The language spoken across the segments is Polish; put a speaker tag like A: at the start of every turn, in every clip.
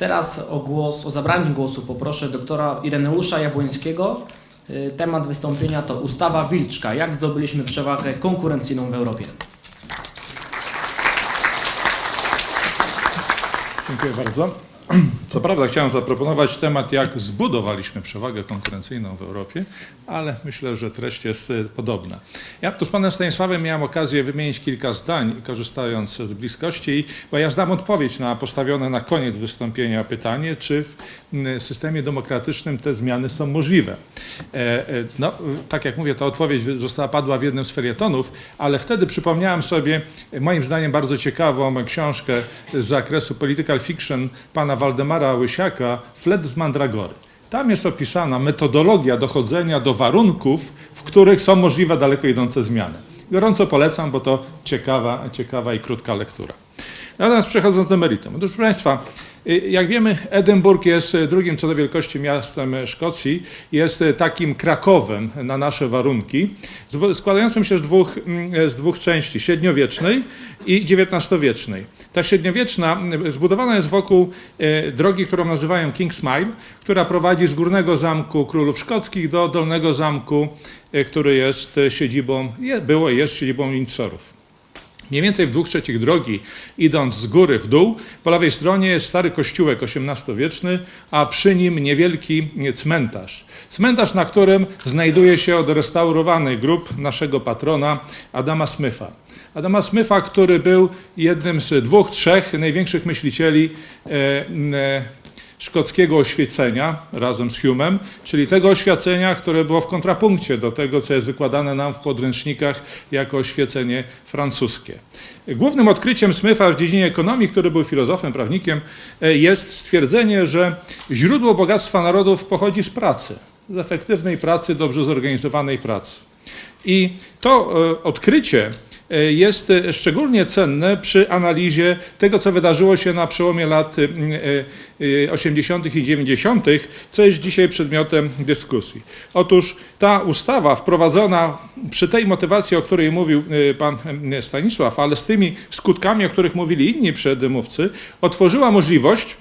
A: Teraz o głos, o zabranie głosu poproszę doktora Ireneusza Jabłońskiego. Y, Temat wystąpienia to ustawa Wilczka. Jak zdobyliśmy przewagę konkurencyjną w Europie?
B: Dziękuję bardzo. Co prawda chciałem zaproponować temat, jak zbudowaliśmy przewagę konkurencyjną w Europie, ale myślę, że treść jest e, podobna. Ja tu z panem Stanisławem miałem okazję wymienić kilka zdań, korzystając z bliskości, bo ja znam odpowiedź na postawione na koniec wystąpienia pytanie, czy w systemie demokratycznym te zmiany są możliwe. E, e, No, tak jak mówię, ta odpowiedź została padła w jednym z felietonów, ale wtedy przypomniałem sobie, moim zdaniem bardzo ciekawą książkę z zakresu political fiction pana Waldemara Łysiaka, Flet z Mandragory. Tam jest opisana metodologia dochodzenia do warunków, w których są możliwe daleko idące zmiany. Gorąco polecam, bo to ciekawa, ciekawa i krótka lektura. Natomiast przechodząc do meritum. Otóż proszę Państwa, jak wiemy, Edynburg jest y, drugim co do wielkości miastem y, Szkocji. Jest y, takim Krakowem na nasze warunki, składającym się z dwóch, mm, z dwóch części, średniowiecznej i XIX-wiecznej. Ta średniowieczna y, zbudowana jest wokół y, drogi, którą nazywają King's Mile, która prowadzi z górnego zamku królów szkockich do dolnego zamku, y, który jest y, siedzibą, było i jest siedzibą Windsorów. Mniej więcej w dwóch trzecich drogi, idąc z góry w dół, po lewej stronie jest stary kościółek XVIII-wieczny, a przy nim niewielki cmentarz. Cmentarz, na którym znajduje się odrestaurowany grób naszego patrona Adama Smitha. Adama Smitha, który był jednym z dwóch, trzech największych myślicieli e, e, szkockiego oświecenia razem z Humem, czyli tego oświecenia, które było w kontrapunkcie do tego, co jest wykładane nam w podręcznikach jako oświecenie francuskie. Głównym odkryciem Smitha w dziedzinie ekonomii, który był filozofem, prawnikiem, e, jest stwierdzenie, że źródło bogactwa narodów pochodzi z pracy, z efektywnej pracy, dobrze zorganizowanej pracy. I to e, odkrycie jest e, szczególnie cenne przy analizie tego, co wydarzyło się na przełomie lat e, e, 80. i 90., co jest dzisiaj przedmiotem dyskusji. Otóż ta ustawa wprowadzona przy tej motywacji, o której mówił e, pan e, Stanisław, ale z tymi skutkami, o których mówili inni przedmówcy, otworzyła możliwość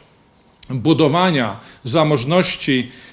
B: budowania zamożności e,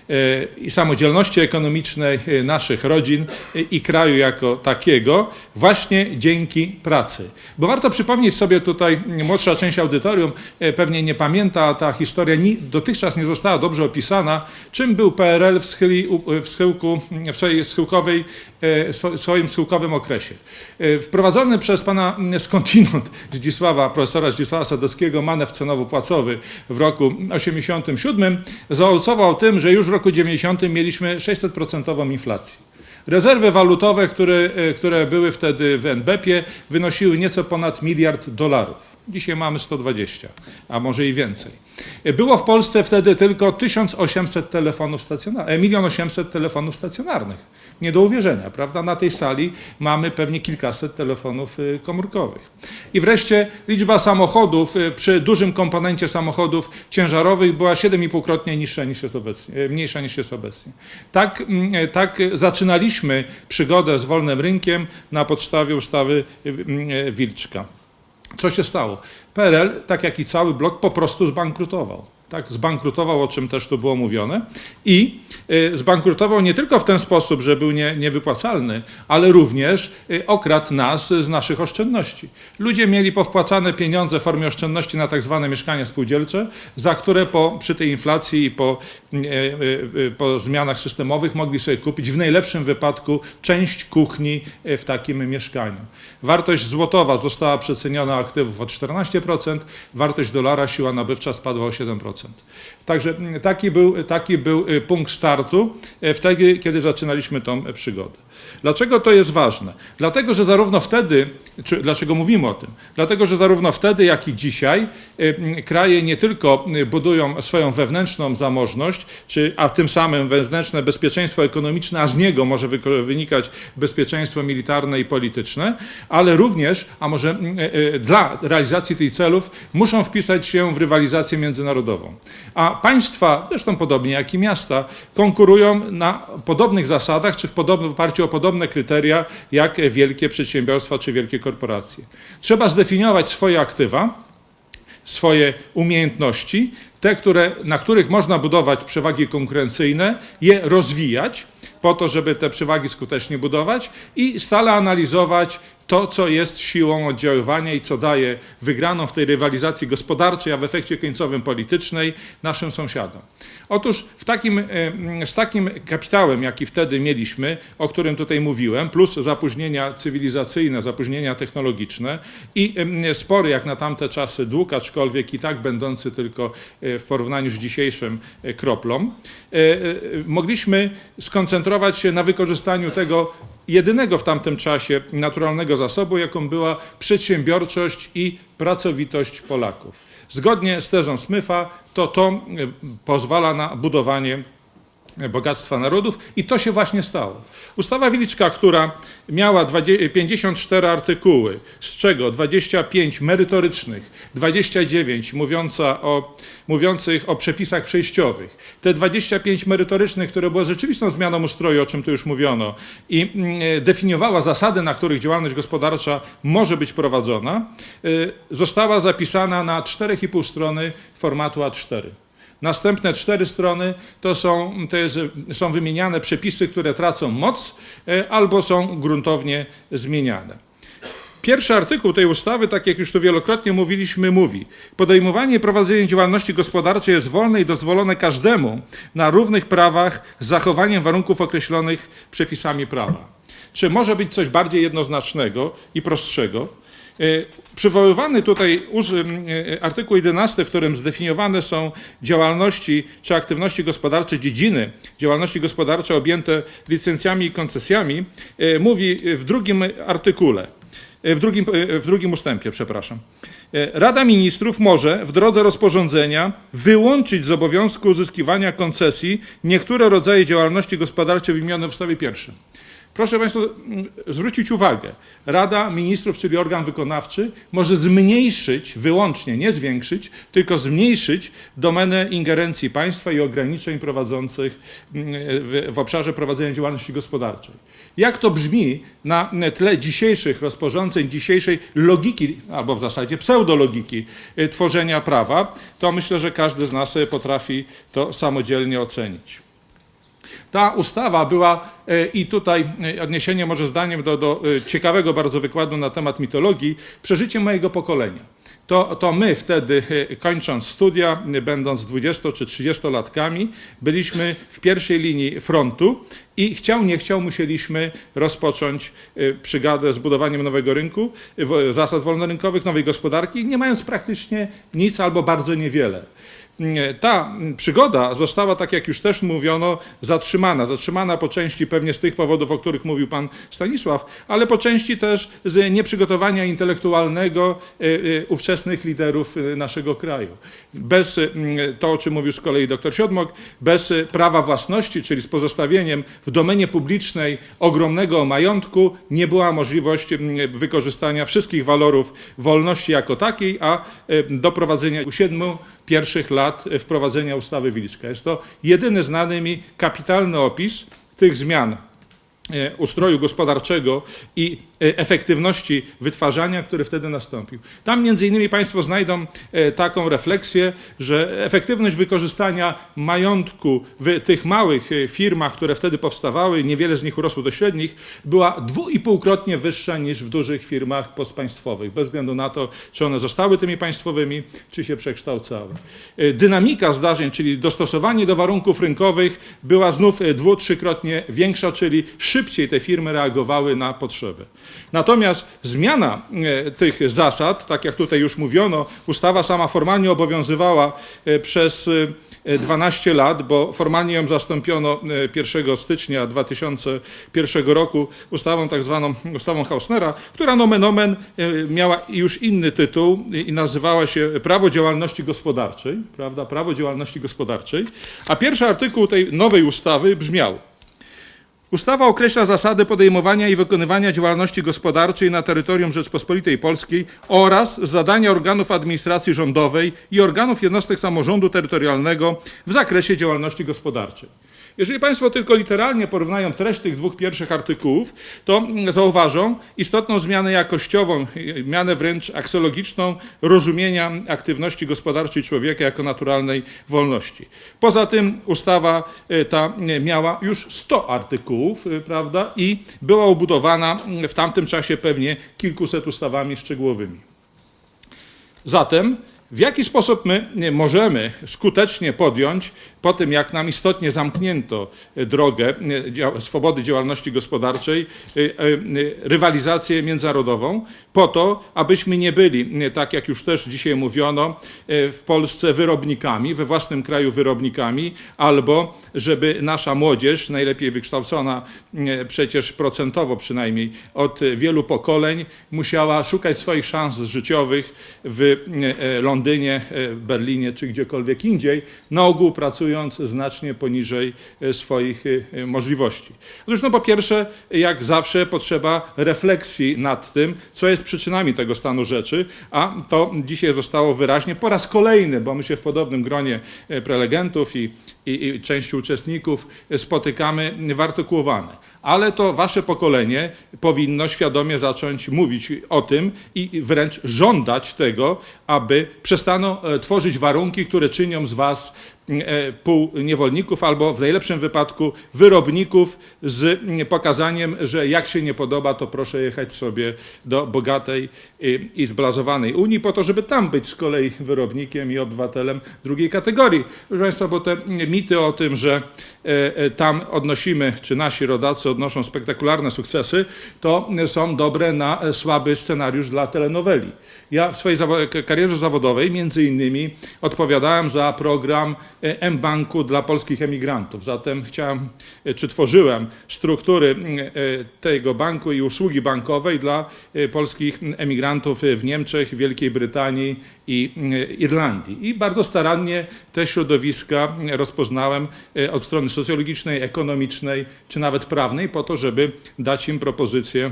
B: i samodzielności ekonomicznej e, naszych rodzin e, i kraju jako takiego właśnie dzięki pracy. Bo warto przypomnieć sobie tutaj, młodsza część audytorium e, pewnie nie pamięta, ta historia dotychczas nie została dobrze opisana, czym był PRL w, schyli, w, schyłku, w swojej schyłkowej, e, swo- swoim schyłkowym okresie. E, Wprowadzony przez pana skądinąd Zdzisława, profesora Zdzisława Sadowskiego manewr cenowo-płacowy w roku 87 zaowocował tym, że już w roku 90 mieliśmy 600% inflację. Rezerwy walutowe, które, e, które były wtedy w NBP-ie, wynosiły nieco ponad miliard dolarów. Dzisiaj mamy 120, a może i więcej. E, Było w Polsce wtedy tylko 1800 telefonów stacjonarnych, 1 800 telefonów stacjonarnych. Nie do uwierzenia, prawda? Na tej sali mamy pewnie kilkaset telefonów y, komórkowych. I wreszcie liczba samochodów y, przy dużym komponencie samochodów ciężarowych była 7,5-krotnie niższa niż jest obecnie, y, mniejsza niż jest obecnie. Tak, mm, tak zaczynaliśmy przygodę z wolnym rynkiem na podstawie ustawy y, Wilczka. Co się stało? PRL, tak jak i cały blok, po prostu zbankrutował. Tak, zbankrutował, o czym też tu było mówione. I y, zbankrutował nie tylko w ten sposób, że był nie, niewypłacalny, ale również y, okradł nas z naszych oszczędności. Ludzie mieli powpłacane pieniądze w formie oszczędności na tak zwane mieszkania spółdzielcze, za które po, przy tej inflacji i po, y, po zmianach systemowych mogli sobie kupić w najlepszym wypadku część kuchni w takim mieszkaniu. Wartość złotowa została przeceniona aktywów o 14%, wartość dolara siła nabywcza spadła o 7%. Także mm, taki był, taki był y, punkt startu y, wtedy, kiedy zaczynaliśmy tą przygodę. Dlaczego to jest ważne? Dlatego, że zarówno wtedy, czy dlaczego mówimy o tym? Dlatego, że zarówno wtedy, jak i dzisiaj kraje nie tylko y, budują swoją wewnętrzną zamożność, czy, a tym samym wewnętrzne bezpieczeństwo ekonomiczne, a z niego może wynikać bezpieczeństwo militarne i polityczne, ale również, a może y, y, dla realizacji tych celów muszą wpisać się w rywalizację międzynarodową. A państwa, zresztą podobnie jak i miasta, konkurują na podobnych zasadach, czy w, podobnym, oparciu o podobne kryteria, jak wielkie przedsiębiorstwa czy wielkie korporacje. Trzeba zdefiniować swoje aktywa, swoje umiejętności, te, które, na których można budować przewagi konkurencyjne, je rozwijać po to, żeby te przewagi skutecznie budować i stale analizować to, co jest siłą oddziaływania i co daje wygraną w tej rywalizacji gospodarczej, a w efekcie końcowym politycznej naszym sąsiadom. Otóż w takim, e, z takim kapitałem, jaki wtedy mieliśmy, o którym tutaj mówiłem, plus zapóźnienia cywilizacyjne, zapóźnienia technologiczne i spory jak na tamte czasy dług, aczkolwiek i tak będący tylko e, w porównaniu z dzisiejszym e, kroplą, mogliśmy skoncentrować się na wykorzystaniu tego jedynego w tamtym czasie naturalnego zasobu, jaką była przedsiębiorczość i pracowitość Polaków. Zgodnie z tezą Smytha, to to e, pozwala na budowanie bogactwa narodów i to się właśnie stało. Ustawa Wieliczka, która miała 20 54 artykuły, z czego 25 merytorycznych, 29 mówiąca o, mówiących o przepisach przejściowych, te 25 merytorycznych, które było rzeczywistą zmianą ustroju, o czym tu już mówiono, i mm, definiowała zasady, na których działalność gospodarcza może być prowadzona, y, została zapisana na 4,5 strony formatu A4. Następne cztery strony to są, to jest, są wymieniane przepisy, które tracą moc e, albo są gruntownie zmieniane. Pierwszy artykuł tej ustawy, tak jak już tu wielokrotnie mówiliśmy, mówi: Podejmowanie i prowadzenie działalności gospodarczej jest wolne i dozwolone każdemu na równych prawach z zachowaniem warunków określonych przepisami prawa. Czy może być coś bardziej jednoznacznego i prostszego? E, Przywoływany tutaj uz- e, artykuł 11, w którym zdefiniowane są działalności czy aktywności gospodarcze, dziedziny działalności gospodarczej objęte licencjami i koncesjami, mówi w drugim artykule, w drugim, w drugim ustępie, przepraszam. Rada Ministrów może w drodze rozporządzenia wyłączyć z obowiązku uzyskiwania koncesji niektóre rodzaje działalności gospodarczej wymienione w ustawie pierwszej. Proszę Państwa mm, zwrócić uwagę, Rada Ministrów, czyli organ wykonawczy, może zmniejszyć, wyłącznie, nie zwiększyć, tylko zmniejszyć domenę ingerencji państwa i ograniczeń prowadzących mm, w, obszarze prowadzenia działalności gospodarczej. Jak to brzmi na tle dzisiejszych rozporządzeń, dzisiejszej logiki, albo w zasadzie pseudologiki y, tworzenia prawa, to myślę, że każdy z nas potrafi to samodzielnie ocenić. Ta ustawa była, e, i tutaj e, odniesienie może zdaniem do, do e, ciekawego bardzo wykładu na temat mitologii, przeżycie mojego pokolenia. To, to my wtedy, kończąc studia, będąc 20 czy 30 latkami, byliśmy w pierwszej linii frontu i chciał, nie chciał, musieliśmy rozpocząć przygadę z budowaniem nowego rynku, zasad wolnorynkowych, nowej gospodarki, nie mając praktycznie nic albo bardzo niewiele. Ta przygoda została, tak jak już też mówiono, zatrzymana. Zatrzymana po części pewnie z tych powodów, o których mówił pan Stanisław, ale po części też z nieprzygotowania intelektualnego y, y, ówczesnych liderów y, naszego kraju. Bez to, o czym mówił z kolei dr Siodmok, bez prawa własności, czyli z pozostawieniem w domenie publicznej ogromnego majątku, nie była możliwość wykorzystania wszystkich walorów wolności jako takiej, a doprowadzenia siedmiu pierwszych lat wprowadzenia ustawy Wiliczka. Jest to jedyny znany mi kapitalny opis tych zmian e, ustroju gospodarczego i efektywności wytwarzania, który wtedy nastąpił. Tam między innymi Państwo znajdą e, taką refleksję, że efektywność wykorzystania majątku w tych małych e, firmach, które wtedy powstawały, niewiele z nich urosło do średnich, była dwuipółkrotnie wyższa niż w dużych firmach postpaństwowych, bez względu na to, czy one zostały tymi państwowymi, czy się przekształcały. E, Dynamika zdarzeń, czyli dostosowanie do warunków rynkowych była znów e, dwu, trzykrotnie większa, czyli szybciej te firmy reagowały na potrzeby. Natomiast zmiana e, tych zasad, tak jak tutaj już mówiono, ustawa sama formalnie obowiązywała e, przez e, 12 lat, bo formalnie ją zastąpiono e, 1 stycznia 2001 roku ustawą tak zwaną ustawą Hausnera, która nomen omen e, miała już inny tytuł i nazywała się Prawo działalności gospodarczej, prawda, Prawo działalności gospodarczej, a pierwszy artykuł tej nowej ustawy brzmiał Ustawa określa zasady podejmowania i wykonywania działalności gospodarczej na terytorium Rzeczpospolitej Polskiej oraz zadania organów administracji rządowej i organów jednostek samorządu terytorialnego w zakresie działalności gospodarczej. Jeżeli Państwo tylko literalnie porównają treść tych dwóch pierwszych artykułów, to mm, zauważą istotną zmianę jakościową, y, zmianę wręcz aksjologiczną rozumienia aktywności gospodarczej człowieka jako naturalnej wolności. Poza tym ustawa y, ta y, miała już 100 artykułów, y, prawda, i była obudowana mm, w tamtym czasie pewnie kilkuset ustawami szczegółowymi. Zatem w jaki sposób my możemy skutecznie podjąć, po tym jak nam istotnie zamknięto e, drogę e, swobody działalności gospodarczej, e, rywalizację międzynarodową, po to, abyśmy nie byli, tak jak już też dzisiaj mówiono, w Polsce wyrobnikami, we własnym kraju wyrobnikami, albo żeby nasza młodzież, najlepiej wykształcona przecież procentowo przynajmniej od wielu pokoleń, musiała szukać swoich szans życiowych w Londynie, Berlinie czy gdziekolwiek indziej, na ogół pracując znacznie poniżej e, swoich e, e, możliwości. Otóż no po pierwsze, jak zawsze potrzeba refleksji nad tym, co jest przyczynami tego stanu rzeczy, a to dzisiaj zostało wyraźnie po raz kolejny, bo my się w podobnym gronie prelegentów i, i, i części uczestników spotykamy, wyartykułowane. Ale to wasze pokolenie powinno świadomie zacząć mówić o tym i wręcz żądać tego, aby przestano e, tworzyć warunki, które czynią z was e, półniewolników albo w najlepszym wypadku wyrobników z pokazaniem, że jak się nie podoba, to proszę jechać sobie do bogatej i, i zblazowanej Unii po to, żeby tam być z kolei wyrobnikiem i obywatelem drugiej kategorii. Proszę Państwa, bo te mity o tym, że e, e, tam odnosimy, czy nasi rodacy odnoszą spektakularne sukcesy, to są dobre na słaby scenariusz dla telenoweli. Ja w swojej karierze zawodowej między innymi odpowiadałem za program e, M-Banku dla polskich emigrantów. Zatem chciałem, czy tworzyłem struktury tego banku i usługi bankowej dla polskich emigrantów e, w Niemczech, Wielkiej Brytanii i m, Irlandii. I bardzo starannie te środowiska rozpoznałem e, od strony socjologicznej, ekonomicznej czy nawet prawnej po to, żeby dać im propozycję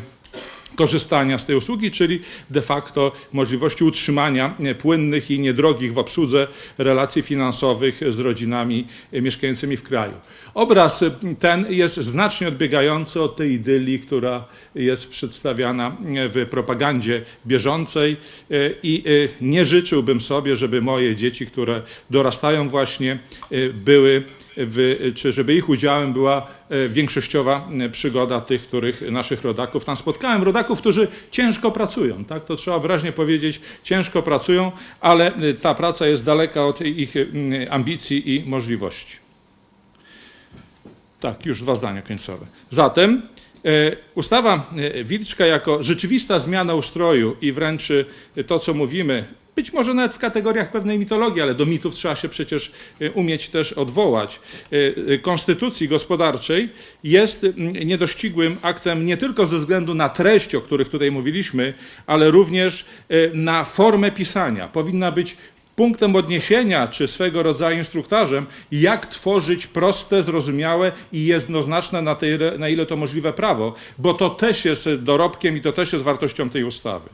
B: korzystania z tej usługi, czyli de facto możliwości utrzymania płynnych i niedrogich w obsłudze relacji finansowych z rodzinami mieszkającymi w kraju. Obraz e, ten jest znacznie odbiegający od tej idylii, która jest przedstawiana e, w propagandzie bieżącej e, i nie życzyłbym sobie, żeby moje dzieci, które dorastają właśnie, były w, czy żeby ich udziałem była e, większościowa e, przygoda tych, których naszych rodaków tam spotkałem. Rodaków, którzy ciężko pracują, tak? To trzeba wyraźnie powiedzieć, ciężko pracują, ale e, ta praca jest daleka od ich ambicji i możliwości. Tak, już dwa zdania końcowe. Zatem ustawa Wilczka jako rzeczywista zmiana ustroju i wręcz to, co mówimy, być może nawet w kategoriach pewnej mitologii, ale do mitów trzeba się przecież e, umieć też odwołać, e, e, konstytucji gospodarczej jest niedościgłym aktem nie tylko ze względu na treść, o których tutaj mówiliśmy, ale również na formę pisania. Powinna być punktem odniesienia, czy swego rodzaju instruktarzem, jak tworzyć proste, zrozumiałe i jednoznaczne na, tej, na ile to możliwe prawo, bo to też jest dorobkiem i to też jest wartością tej ustawy.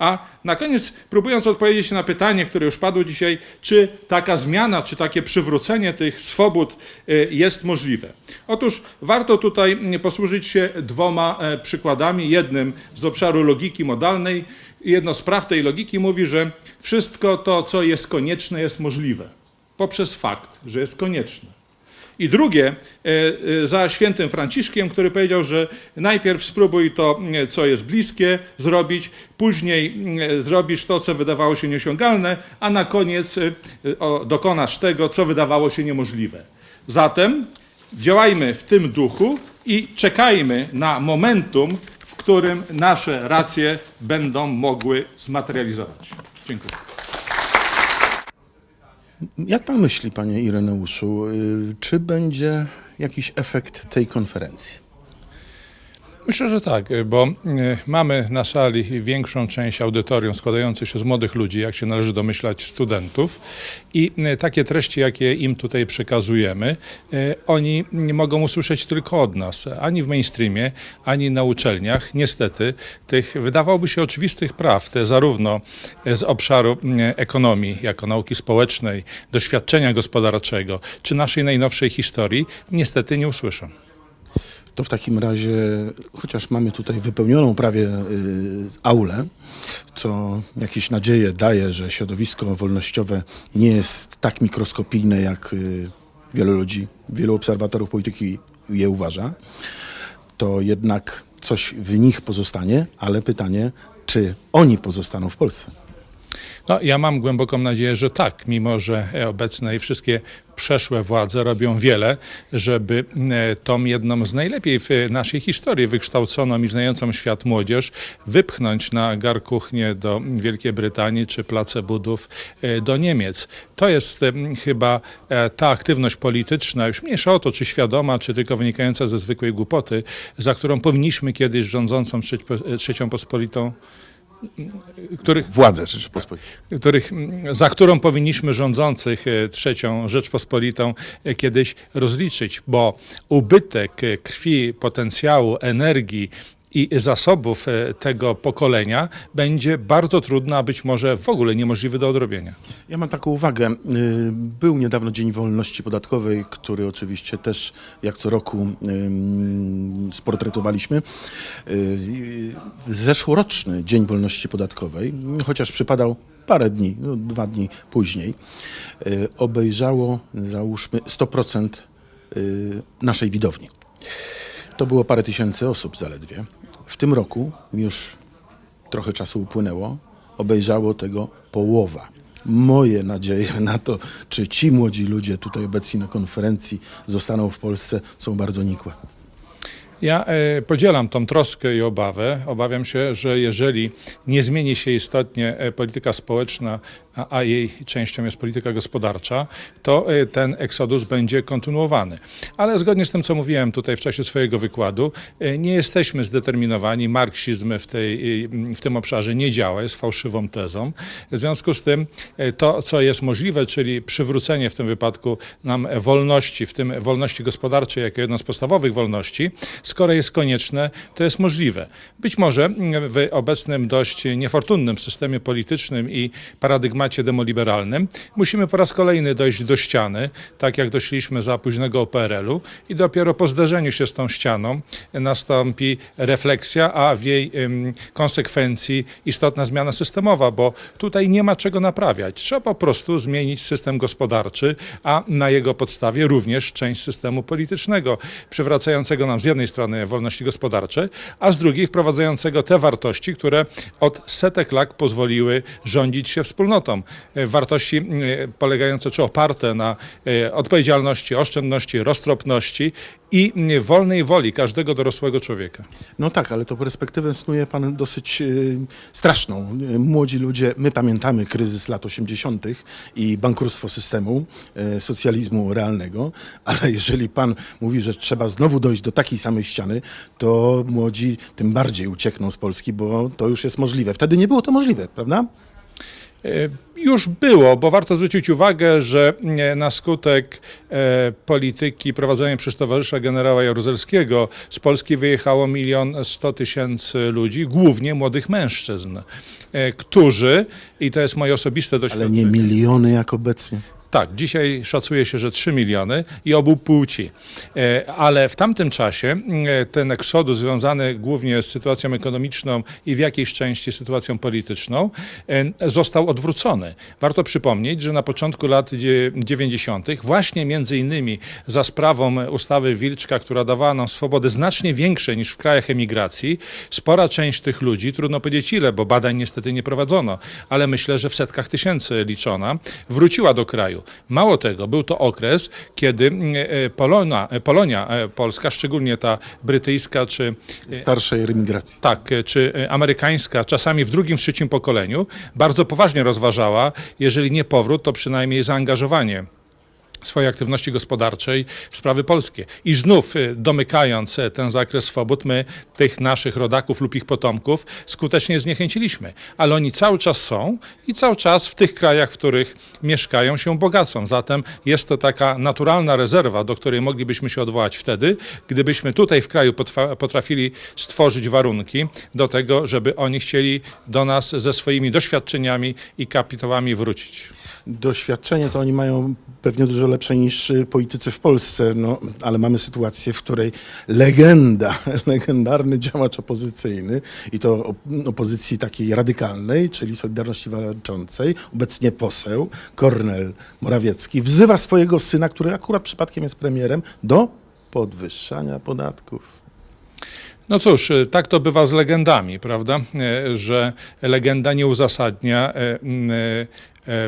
B: A na koniec, próbując odpowiedzieć na pytanie, które już padło dzisiaj, czy taka zmiana, czy takie przywrócenie tych swobód y, jest możliwe. Otóż warto tutaj mm, posłużyć się dwoma e, przykładami. Jednym z obszaru logiki modalnej. Jedno z praw tej logiki mówi, że wszystko to, co jest konieczne, jest możliwe poprzez fakt, że jest konieczne. I drugie, e, e, za świętym Franciszkiem, który powiedział, że najpierw spróbuj to, e, co jest bliskie, zrobić, później zrobisz to, co wydawało się nieosiągalne, a na koniec dokonasz tego, co wydawało się niemożliwe. Zatem działajmy w tym duchu i czekajmy na momentum, w którym nasze racje będą mogły zmaterializować. Dziękuję.
C: Jak pan myśli, panie Ireneuszu, y, czy będzie jakiś efekt tej konferencji?
B: Myślę, że tak, bo e, mamy na sali większą część audytorium składającą się z młodych ludzi, jak się należy domyślać, studentów i e, takie treści, jakie im tutaj przekazujemy, e, oni mogą usłyszeć tylko od nas, ani w mainstreamie, ani na uczelniach. Niestety tych wydawałoby się oczywistych praw, te zarówno z obszaru ekonomii, jako nauki społecznej, doświadczenia gospodarczego, czy naszej najnowszej historii, niestety nie usłyszą.
C: To w takim razie, chociaż mamy tutaj wypełnioną prawie y, aulę, co jakieś nadzieje daje, że środowisko wolnościowe nie jest tak mikroskopijne, jak y, wielu ludzi, wielu obserwatorów polityki je uważa, to jednak coś w nich pozostanie, ale pytanie, czy oni pozostaną w Polsce?
B: No, ja mam głęboką nadzieję, że tak, mimo że obecne i wszystkie przeszłe władze robią wiele, żeby e, tą jedną z najlepiej w naszej historii wykształconą i znającą świat młodzież wypchnąć na garkuchnię do Wielkiej Brytanii czy place budów e, do Niemiec. To jest em, chyba e, ta aktywność polityczna, już mniejsza o to, czy świadoma, czy tylko wynikająca ze zwykłej głupoty, za którą powinniśmy kiedyś rządzącą Trzeci- Trzecią Pospolitą których
C: Władze Rzeczypospolitej.
B: których, za którą powinniśmy rządzących e, trzecią Rzeczpospolitą e, kiedyś rozliczyć, bo ubytek e, krwi, potencjału, energii i zasobów e, tego pokolenia będzie bardzo trudny, a być może w ogóle niemożliwy do odrobienia.
C: Ja mam taką uwagę. Y, Był niedawno Dzień Wolności Podatkowej, który oczywiście też jak co roku sportretowaliśmy. Y, Zeszłoroczny Dzień Wolności Podatkowej, chociaż przypadał parę dni, no, dwa dni później, y, obejrzało załóżmy 100% y, naszej widowni. To było parę tysięcy osób zaledwie. Tym roku już trochę czasu upłynęło, obejrzało tego połowa. Moje nadzieje na to, czy ci młodzi ludzie tutaj obecni na konferencji zostaną w Polsce, są bardzo nikłe.
B: Ja e, podzielam tą troskę i obawę. Obawiam się, że jeżeli nie zmieni się istotnie e, polityka społeczna, a, jej częścią jest polityka gospodarcza, to e, ten eksodus będzie kontynuowany. Ale zgodnie z tym, co mówiłem tutaj w czasie swojego wykładu, e, nie jesteśmy zdeterminowani. Marksizm w, tej, e, w tym obszarze nie działa, jest fałszywą tezą. W związku z tym to, co jest możliwe, czyli przywrócenie w tym wypadku nam wolności, w tym wolności gospodarczej jako jedną z podstawowych wolności, skoro jest konieczne, to jest możliwe. Być może w obecnym dość niefortunnym systemie politycznym i paradygmacie demoliberalnym musimy po raz kolejny dojść do ściany, tak jak doszliśmy za późnego PRL-u i dopiero po zderzeniu się z tą ścianą nastąpi refleksja, a w jej konsekwencji istotna zmiana systemowa, bo tutaj nie ma czego naprawiać. Trzeba po prostu zmienić system gospodarczy, a na jego podstawie również część systemu politycznego, przywracającego nam z jednej strony wolności gospodarcze, a z drugiej wprowadzającego te wartości, które od setek lat pozwoliły rządzić się wspólnotą. E, Wartości e, polegające czy oparte na e, odpowiedzialności, oszczędności, roztropności i wolnej woli każdego dorosłego człowieka.
C: No tak, ale to perspektywę snuje pan dosyć straszną. Młodzi ludzie, my pamiętamy kryzys lat 80. i bankructwo systemu socjalizmu realnego, ale jeżeli pan mówi, że trzeba znowu dojść do takiej samej ściany, to młodzi tym bardziej uciekną z Polski, bo to już jest możliwe. Wtedy nie było to możliwe, prawda?
B: E, Już było, bo warto zwrócić uwagę, że e, na skutek e, polityki prowadzonej przez towarzysza generała Jaruzelskiego z Polski wyjechało milion sto tysięcy ludzi, głównie młodych mężczyzn, którzy, i to jest moje osobiste
C: Ale
B: doświadczenie,
C: nie miliony jak obecnie.
B: Tak, dzisiaj szacuje się, że 3 miliony i obu płci. E, Ale w tamtym czasie e, ten eksodus związany głównie z sytuacją ekonomiczną i w jakiejś części sytuacją polityczną e, został odwrócony. Warto przypomnieć, że na początku lat dzie- 90. właśnie między innymi za sprawą ustawy Wilczka, która dawała nam swobody znacznie większe niż w krajach emigracji, spora część tych ludzi, trudno powiedzieć ile, bo badań niestety nie prowadzono, ale myślę, że w setkach tysięcy liczona, wróciła do kraju. Mało tego, był to okres, kiedy mm, e, Polona, e, Polonia e, polska, szczególnie ta brytyjska czy
C: Starszej remigracji.
B: tak, czy amerykańska, czasami w drugim, w trzecim pokoleniu, bardzo poważnie rozważała, jeżeli nie powrót, to przynajmniej zaangażowanie swojej aktywności gospodarczej w sprawy polskie. I znów y, domykając e, ten zakres swobód, my tych naszych rodaków lub ich potomków skutecznie zniechęciliśmy. Ale oni cały czas są i cały czas w tych krajach, w których mieszkają, się bogacą. Zatem jest to taka naturalna rezerwa, do której moglibyśmy się odwołać wtedy, gdybyśmy tutaj w kraju potrafili stworzyć warunki do tego, żeby oni chcieli do nas ze swoimi doświadczeniami i kapitałami wrócić.
C: Doświadczenie to oni mają pewnie dużo lepsze niż y, politycy w Polsce, no, ale mamy sytuację, w której legenda, legendarny działacz opozycyjny i to op- opozycji takiej radykalnej, czyli Solidarności Walczącej, obecnie poseł Kornel Morawiecki, wzywa swojego syna, który akurat przypadkiem jest premierem, do podwyższania podatków.
B: No cóż, y, tak to bywa z legendami, prawda? E, Że legenda nie uzasadnia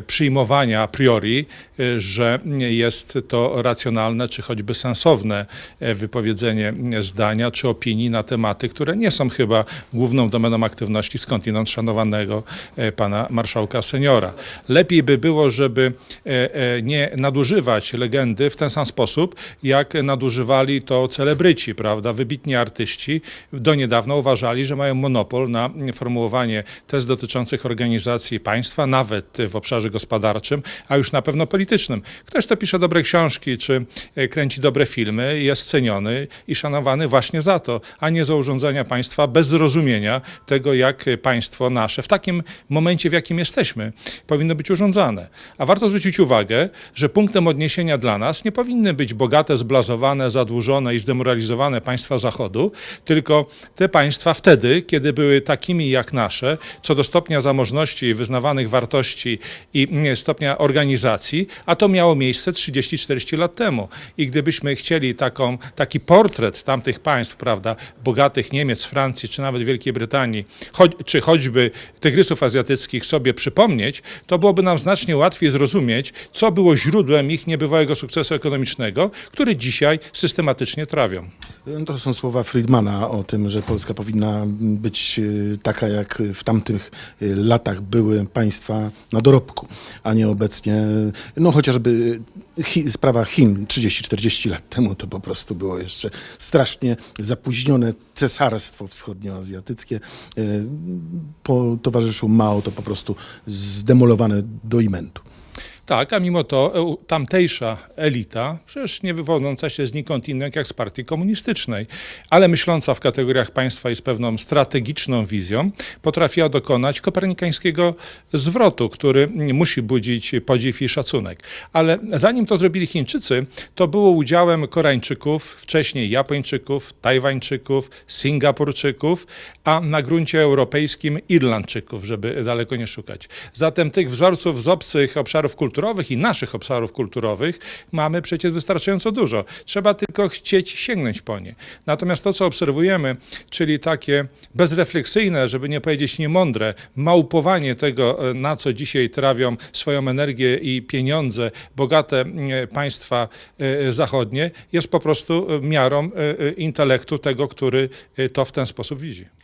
B: przyjmowania a priori, e, że jest to racjonalne czy choćby sensowne e, wypowiedzenie zdania czy opinii na tematy, które nie są chyba główną domeną aktywności skądinąd szanowanego e, pana marszałka seniora. Lepiej by było, żeby e, e, nie nadużywać legendy w ten sam sposób, jak nadużywali to celebryci, prawda? Wybitni artyści do niedawna uważali, że mają monopol na formułowanie tez dotyczących organizacji państwa, nawet w obszarze gospodarczym, a już na pewno politycznym. Ktoś, kto pisze dobre książki, czy e, kręci dobre filmy, jest ceniony i szanowany właśnie za to, a nie za urządzenia państwa bez zrozumienia tego, jak państwo nasze w takim momencie, w jakim jesteśmy, powinno być urządzane. A warto zwrócić uwagę, że punktem odniesienia dla nas nie powinny być bogate, zblazowane, zadłużone i zdemoralizowane państwa Zachodu, tylko te państwa wtedy, kiedy były takimi jak nasze, co do stopnia zamożności, wyznawanych wartości i mm, stopnia organizacji, a to miało miejsce 30-40 lat temu. I gdybyśmy chcieli taką, taki portret tamtych państw, prawda, bogatych Niemiec, Francji, czy nawet Wielkiej Brytanii, choć, czy choćby tygrysów azjatyckich sobie przypomnieć, to byłoby nam znacznie łatwiej zrozumieć, co było źródłem ich niebywałego sukcesu ekonomicznego, który dzisiaj systematycznie trawią.
C: No To są słowa Friedmana o tym, że Polska powinna być y, taka, jak w tamtych y, latach były państwa na dorobku, a nie obecnie, no chociażby Chi, sprawa Chin 30-40 lat temu to po prostu było jeszcze strasznie zapóźnione cesarstwo wschodnioazjatyckie. Y, Po towarzyszu Mao to po prostu zdemolowane do imentu.
B: Tak, a mimo to e, tamtejsza elita, przecież nie wywodząca się znikąd innych jak z partii komunistycznej, ale myśląca w kategoriach państwa i z pewną strategiczną wizją, potrafiła dokonać kopernikańskiego zwrotu, który musi budzić podziw i szacunek. Ale zanim to zrobili Chińczycy, to było udziałem Koreańczyków, wcześniej Japończyków, Tajwańczyków, Singapurczyków, a na gruncie europejskim Irlandczyków, żeby daleko nie szukać. Zatem tych wzorców z obcych obszarów kulturowych i naszych obszarów kulturowych mamy przecież wystarczająco dużo. Trzeba tylko chcieć sięgnąć po nie. Natomiast to, co obserwujemy, czyli takie bezrefleksyjne, żeby nie powiedzieć niemądre, małpowanie tego, e, na co dzisiaj trawią swoją energię i pieniądze bogate państwa e, zachodnie, jest po prostu miarą e, intelektu tego, który to w ten sposób widzi.